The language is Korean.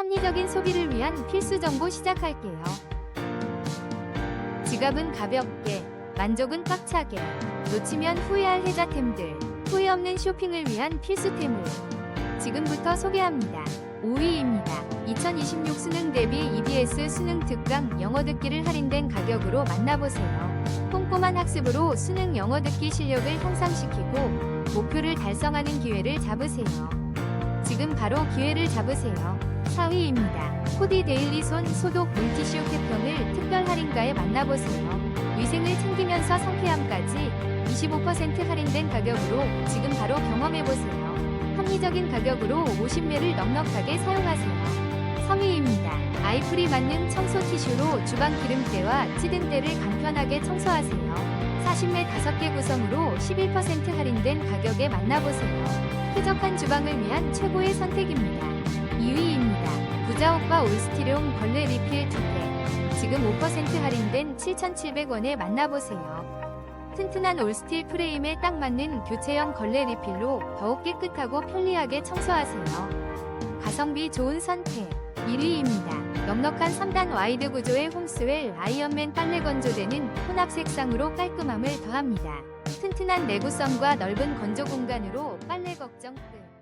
합리적인 소비를 위한 필수 정보 시작할게요. 지갑은 가볍게, 만족은 꽉차게, 놓치면 후회할 혜자템들, 후회 없는 쇼핑을 위한 필수템을 지금부터 소개합니다. 5위입니다. 2026 수능 대비 EBS 수능 특강 영어 듣기를 할인된 가격으로 만나보세요. 꼼꼼한 학습으로 수능 영어 듣기 실력을 향상시키고 목표를 달성하는 기회를 잡으세요. 지금 바로 기회를 잡으세요. 4위입니다. 코디 데일리 손 소독 물티슈 캡형을 특별 할인가에 만나보세요. 위생을 챙기면서 상쾌함까지 25% 할인된 가격으로 지금 바로 경험해보세요. 합리적인 가격으로 50매를 넉넉하게 사용하세요. 3위입니다. 아이프리 만능 청소 티슈로 주방 기름때와 찌든때를 간편하게 청소하세요. 40매 5개 구성으로 11% 할인된 가격에 만나보세요. 쾌적한 주방을 위한 최고의 선택입니다. 2위입니다. 부자 오빠 올스티룡 벌레 리필 2개. 지금 5% 할인된 7,700원에 만나보세요. 튼튼한 올스틸 프레임에 딱 맞는 교체형 걸레 리필로 더욱 깨끗하고 편리하게 청소하세요. 가성비 좋은 선택. 1위입니다. 넉넉한 3단 와이드 구조의 홈스웰 아이언맨 빨래 건조대는 혼합 색상으로 깔끔함을 더합니다. 튼튼한 내구성과 넓은 건조 공간으로 빨래 걱정 끝.